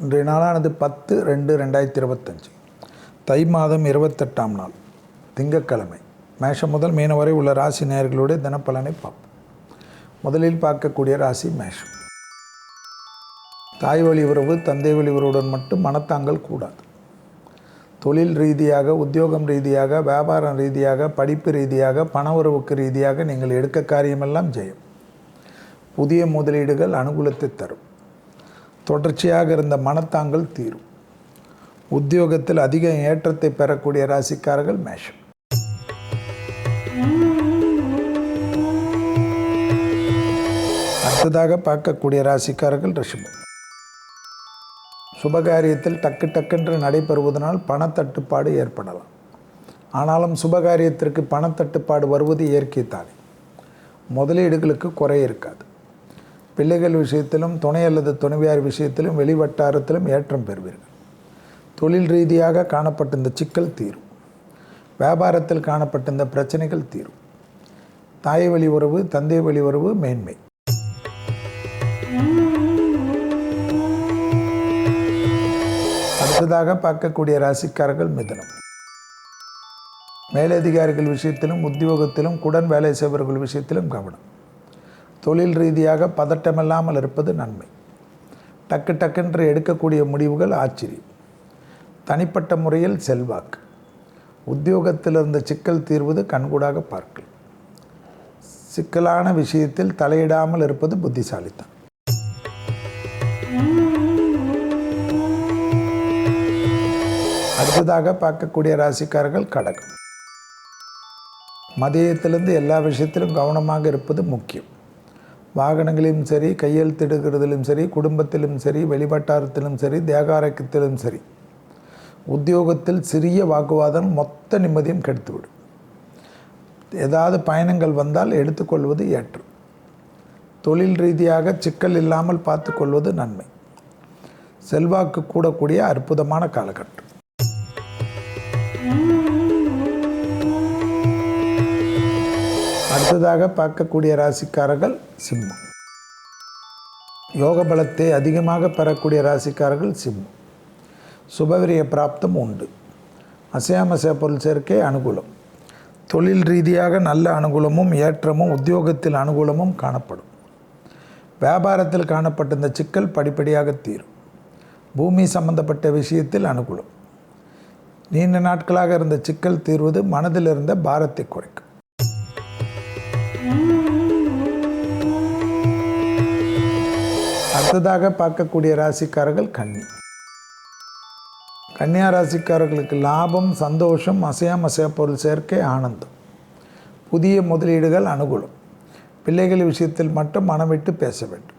இன்றைய நாளானது பத்து ரெண்டு ரெண்டாயிரத்தி இருபத்தஞ்சி. தை மாதம் இருபத்தெட்டாம் நாள் திங்கட்கிழமை. மேஷம் முதல் மீன வரை உள்ள ராசி நேயர்களுடைய தினப்பலனை பார்ப்போம். முதலில் பார்க்கக்கூடிய ராசி மேஷம். தாய் வழி உறவு தந்தை வழி உறவுடன் மட்டும் மனத்தாங்கல் கூடாது. தொழில் ரீதியாக உத்தியோகம் ரீதியாக வியாபாரம் ரீதியாக படிப்பு ரீதியாக பண உறவுக்கு ரீதியாக நீங்கள் எடுக்க காரியமெல்லாம் ஜெயம். புதிய முதலீடுகள் அனுகூலத்தை தரும். தொடர்ச்சியாக இருந்த மனத்தாங்கல் தீரும். உத்தியோகத்தில் அதிக ஏற்றத்தை பெறக்கூடிய ராசிக்காரர்கள் மேஷம். அடுத்ததாக பார்க்கக்கூடிய ராசிக்காரர்கள் ரிஷபம். சுபகாரியத்தில் டக்கு டக்கென்று நடைபெறுவதனால் பணத்தட்டுப்பாடு ஏற்படலாம். ஆனாலும் சுபகாரியத்திற்கு பணத்தட்டுப்பாடு வருவது இயற்கைத்தானே முதலீடுகளுக்கு குறை இருக்காது. பிள்ளைகள் விஷயத்திலும் துணை அல்லது துணைவியார் விஷயத்திலும் வெளிவட்டாரத்திலும் ஏற்றம் பெறுவீர்கள். தொழில் ரீதியாக காணப்பட்ட இந்த சிக்கல் தீரும். வியாபாரத்தில் காணப்பட்ட இந்த பிரச்சனைகள் தீரும். தாய் வழி உறவு தந்தை வழி உறவு மேன்மை. அடுத்ததாக பார்க்கக்கூடிய ராசிக்காரர்கள் மிதனம். மேலதிகாரிகள் விஷயத்திலும் உத்தியோகத்திலும் குடன் வேலை செய்பவர்கள் விஷயத்திலும் கவனம். தொழில் ரீதியாக பதட்டமில்லாமல் இருப்பது நன்மை. டக்கு டக்குன்று எடுக்கக்கூடிய முடிவுகள் ஆச்சரியம். தனிப்பட்ட முறையில் செல்வாக்கு. உத்தியோகத்தில் இருந்த சிக்கல் தீர்வது கண்கூடாக பார்க்கலாம் சிக்கலான விஷயத்தில் தலையிடாமல் இருப்பது புத்திசாலித்தான் அடுத்ததாக பார்க்கக்கூடிய ராசிக்காரர்கள் கடகம். மதியத்திலிருந்து எல்லா விஷயத்திலும் கவனமாக இருப்பது முக்கியம். வாகனங்களிலும் சரி கையெழுத்திடுகிறதிலும் சரி குடும்பத்திலும் சரி வெளிவட்டாரத்திலும் சரி தேகாரக்கத்திலும் சரி. உத்தியோகத்தில் சிறிய வாக்குவாதம் மொத்த நிம்மதியும் கெடுத்துவிடும். ஏதாவது பயணங்கள் வந்தால் எடுத்துக்கொள்வது ஏற்று. தொழில் ரீதியாக சிக்கல் இல்லாமல் பார்த்துக்கொள்வது நன்மை. செல்வாக்கு கூடக்கூடிய அற்புதமான காலகட்டம். அடுத்ததாக பார்க்கக்கூடிய ராசிக்காரர்கள் சிம்மம். யோக பலத்தை அதிகமாக பெறக்கூடிய ராசிக்காரர்கள் சிம்மம். சுபவிரிய பிராப்தம் உண்டு. அசையாமச பொருள் சேர்க்கை அனுகூலம். தொழில் ரீதியாக நல்ல அனுகூலமும் ஏற்றமும் உத்தியோகத்தில் அனுகூலமும் காணப்படும். வியாபாரத்தில் காணப்பட்ட இந்த சிக்கல் படிப்படியாக தீரும். பூமி சம்பந்தப்பட்ட விஷயத்தில் அனுகூலம். நீண்ட நாட்களாக இருந்த சிக்கல் தீர்வது மனதில் இருந்த பாரத்தை குறைக்கும். அடுத்ததாக பார்க்கக்கூடிய ராசிக்காரர்கள் கன்னி. கன்னியா ராசிக்காரர்களுக்கு லாபம் சந்தோஷம் அசையா மசையா பொருள் சேர்க்கை ஆனந்தம். புதிய முதலீடுகள் அனுகூலம். பிள்ளைகள் விஷயத்தில் மட்டும் மனமிட்டு பேச வேண்டும்.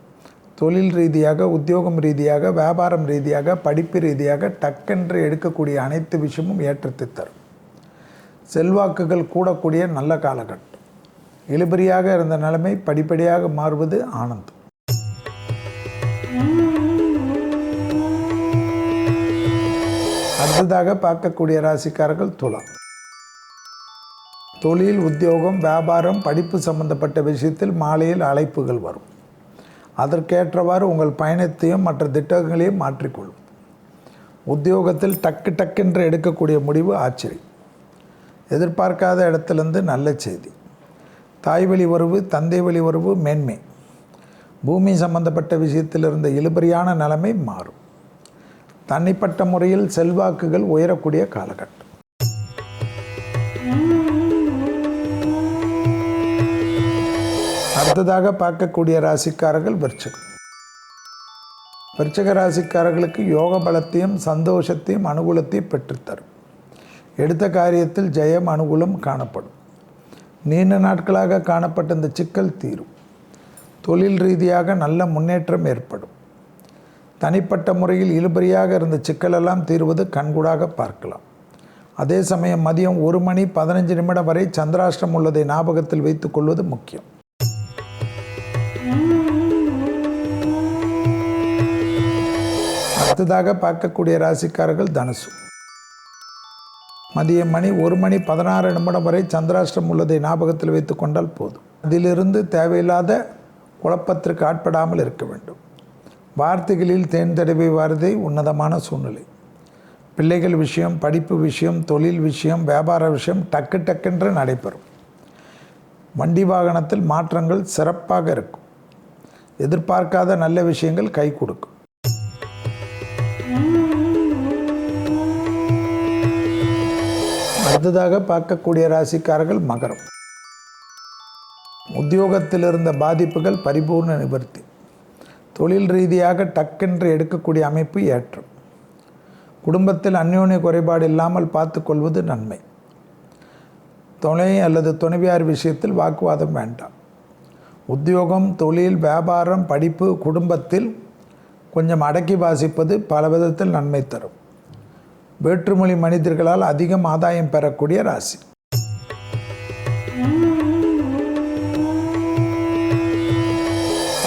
தொழில் ரீதியாக உத்தியோகம் ரீதியாக வியாபாரம் ரீதியாக படிப்பு ரீதியாக டக்கென்று எடுக்கக்கூடிய அனைத்து விஷயமும் ஏற்றத்தை தரும். செல்வாக்குகள் கூடக்கூடிய நல்ல காலகட்டம். இழுபறியாக இருந்த நிலைமை படிப்படியாக மாறுவது ஆனந்தம். அடுத்ததாக பார்க்கக்கூடிய ராசிக்காரர்கள் துலாம். தொழில் உத்தியோகம் வியாபாரம் படிப்பு சம்பந்தப்பட்ட விஷயத்தில் மாலையில் அழைப்புகள் வரும். அதற்கேற்றவாறு உங்கள் பயணத்தையும் மற்ற திட்டங்களையும் மாற்றிக்கொள்ளும். உத்தியோகத்தில் டக்கு டக்கென்று எடுக்கக்கூடிய முடிவு ஆச்சரியம். எதிர்பார்க்காத இடத்துலேருந்து நல்ல செய்தி. தாய் வழி உறவு தந்தை வழி உறவு மேன்மை. பூமி சம்பந்தப்பட்ட விஷயத்தில் இருந்த இழுபறியான நிலைமை மாறும். தனிப்பட்ட முறையில் செல்வாக்குகள் உயரக்கூடிய காலகட்டம். அடுத்ததாக பார்க்கக்கூடிய ராசிக்காரர்கள் விருச்சகம். விருச்சக ராசிக்காரர்களுக்கு யோக பலத்தையும் சந்தோஷத்தையும் அனுகூலத்தையும் பெற்றுத்தரும். எடுத்த காரியத்தில் ஜெயம் அனுகூலம் காணப்படும். நீண்ட நாட்களாக காணப்பட்ட இந்த சிக்கல் தீரும். தொழில் ரீதியாக நல்ல முன்னேற்றம் ஏற்படும். தனிப்பட்ட முறையில் இழுபறியாக இருந்த சிக்கலெல்லாம் தீர்வது கண்கூடாக பார்க்கலாம். அதே சமயம் மதியம் ஒரு மணி பதினஞ்சு நிமிடம் வரை சந்திராஷ்டம் உள்ளதை ஞாபகத்தில் வைத்துக் கொள்வது முக்கியம். அடுத்ததாக பார்க்கக்கூடிய ராசிக்காரர்கள் தனுசு. மதியம் மணி ஒரு மணி பதினாறு நிமிடம் வரை சந்திராஷ்டம் உள்ளதை ஞாபகத்தில் வைத்து கொண்டால் போதும். அதிலிருந்து தேவையில்லாத குழப்பத்திற்கு ஆட்படாமல் இருக்க வேண்டும். வார்த்தைகளில் தேன் தடவை வாரதே உன்னதமான சூழ்நிலை. பிள்ளைகள் விஷயம் படிப்பு விஷயம் தொழில் விஷயம் வியாபார விஷயம் டக்கு டக்குன்று நடைபெறும். வண்டி வாகனத்தில் மாற்றங்கள் சிறப்பாக இருக்கும். எதிர்பார்க்காத நல்ல விஷயங்கள் கை கொடுக்கும். அடுத்ததாக பார்க்கக்கூடிய ராசிக்காரர்கள் மகரம். உத்தியோகத்தில் இருந்த பாதிப்புகள் பரிபூர்ண நிவர்த்தி. தொழில் ரீதியாக டக்கென்று எடுக்கக்கூடிய அமைப்பு ஏற்றம். குடும்பத்தில் அந்யோன்ய குறைபாடு இல்லாமல் பார்த்துக்கொள்வது நன்மை. துணை அல்லது துணைவியார் விஷயத்தில் வாக்குவாதம் வேண்டாம். உத்தியோகம் தொழில் வியாபாரம் படிப்பு குடும்பத்தில் கொஞ்சம் அடக்கி வாசிப்பது பல விதத்தில் நன்மை தரும். வேற்றுமொழி மனிதர்களால் அதிகம் ஆதாயம் பெறக்கூடிய ராசி.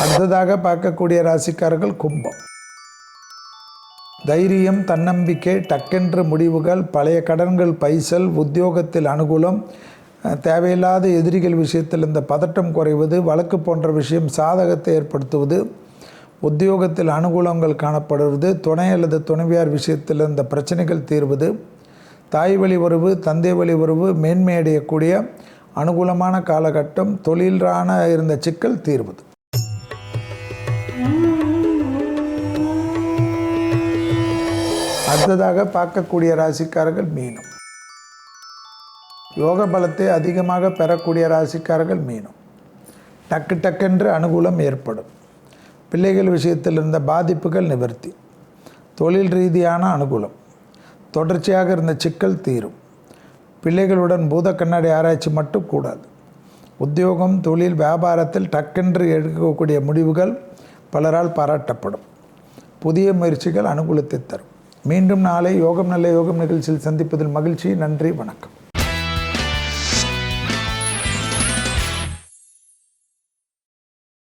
அடுத்ததாக பார்க்கக்கூடிய ராசிக்காரர்கள் கும்பம். தைரியம் தன்னம்பிக்கை டக்கென்று முடிவுகள் பழைய கடன்கள் பைசல் உத்தியோகத்தில் அனுகூலம் தேவையில்லாத எதிரிகள் விஷயத்தில் இந்த பதட்டம் குறைவது வழக்கு போன்ற விஷயம் சாதகத்தை ஏற்படுத்துவது உத்தியோகத்தில் அனுகூலங்கள் காணப்படுவது துணை அல்லது துணைவியார் விஷயத்தில் இந்த பிரச்சனைகள் தீர்வது தாய் வழி உறவு தந்தை வழி உறவு மேன்மை அடையக்கூடிய அனுகூலமான காலகட்டம் தொழிலான இருந்த சிக்கல் தீர்வது. அடுத்ததாக பார்க்கக்கூடிய ராசிக்காரர்கள் மீனம். யோக பலத்தை அதிகமாக பெறக்கூடிய ராசிக்காரர்கள் மீனம். டக்கு டக்கென்று அனுகூலம் ஏற்படும். பிள்ளைகள் விஷயத்தில் இருந்த பாதிப்புகள் நிவர்த்தி. தொழில் ரீதியான அனுகூலம். தொடர்ச்சியாக இருந்த சிக்கல் தீரும். பிள்ளைகளுடன் பூத கண்ணாடி ஆராய்ச்சி மட்டும் கூடாது. உத்தியோகம் தொழில் வியாபாரத்தில் டக்கென்று எடுக்கக்கூடிய முடிவுகள் பலரால் பாராட்டப்படும். புதிய முயற்சிகள் அனுகூலத்தை தரும். மீண்டும் நாளை யோகம் நல்ல யோகம் நிகழ்ச்சியில் சந்திப்பதில் மகிழ்ச்சி. நன்றி வணக்கம்.